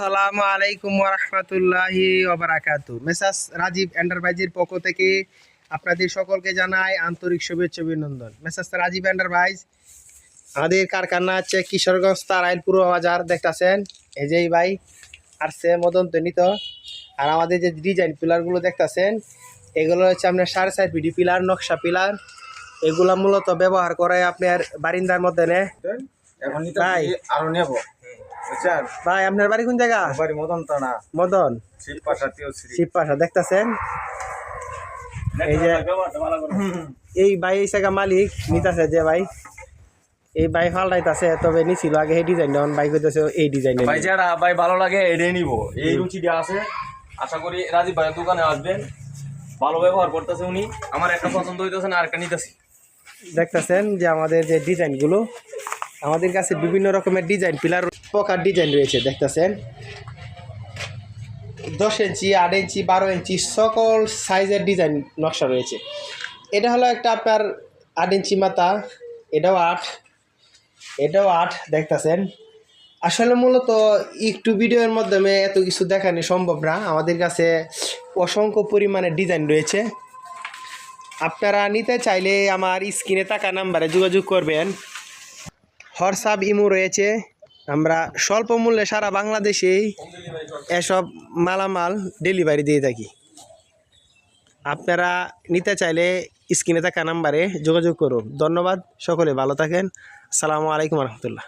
আসসালামু আলাইকুম রহমতুল্লাহি ওবরাকাতু মেসাস রাজীব এন্টারপ্রাইজের পক্ষ থেকে আপনাদের সকলকে জানাই আন্তরিক শুভেচ্ছা অভিনন্দন। মেসাস রাজীব এন্টারপ্রাইজ আমাদের কারখানা হচ্ছে কিশোরগঞ্জ তারাইল পূর্ব বাজার দেখতেছেন? এই যে ভাই আসছে মদন নিত আর আমাদের যে ডিজাইন পিলারগুলো দেখতেছেন এগুলো হচ্ছে আপনার সাড়ে চার পিডি পিলার নকশা পিলার এগুলা মূলত ব্যবহার করে আপনার বারিন্দার মধ্যে নে। এখন নিতে তাই? আরও নেব। বুঝছেন ভাই আপনার বাড়ি কোন জায়গা? বাড়ি মদন? টানা মদন শিল্পা সাথী ও শ্রী শিব পাশা দেখতেছেন এই যে এই ভাই এই জায়গা মালিক নিতাছে যে ভাই এই ভাই ফাল্টাইতাছে তবে নিছিল আগে এই ডিজাইন যেমন ভাই কইতেছে এই ডিজাইন ভাই যারা ভাই ভালো লাগে এটাই নিব। এই রুচিটা আছে। আশা করি রাজীব ভাইয়ের দোকানে আসবেন। ভালো ব্যবহার করতেছে উনি। আমার একটা পছন্দ হইতেছে না আরেকটা নিতেছি। দেখতেছেন যে আমাদের যে ডিজাইনগুলো আমাদের কাছে বিভিন্ন রকমের ডিজাইন পিলার প্রকার ডিজাইন রয়েছে, দেখতেছেন। দশ ইঞ্চি, আট ইঞ্চি, বারো ইঞ্চি, সকল সাইজের ডিজাইন নকশা রয়েছে। এটা হলো একটা আপনার আট ইঞ্চি মাথা, এটাও আট এটাও আট, দেখতেছেন। আসলে মূলত একটু ভিডিওর মাধ্যমে এত কিছু দেখানো সম্ভব না। আমাদের কাছে অসংখ্য পরিমাণে ডিজাইন রয়েছে। আপনারা নিতে চাইলে আমার স্ক্রিনে থাকা নাম্বারে যোগাযোগ করবেন। হোয়াটসঅ্যাপ ইমো রয়েছে। আমরা স্বল্প মূল্যে সারা বাংলাদেশেই এসব মালামাল ডেলিভারি দিয়ে থাকি। আপনারা নিতে চাইলে স্ক্রিনে থাকা নাম্বারে যোগাযোগ করুন। ধন্যবাদ, সকলে ভালো থাকেন। আসসালামু আলাইকুম রহমতুল্লাহ।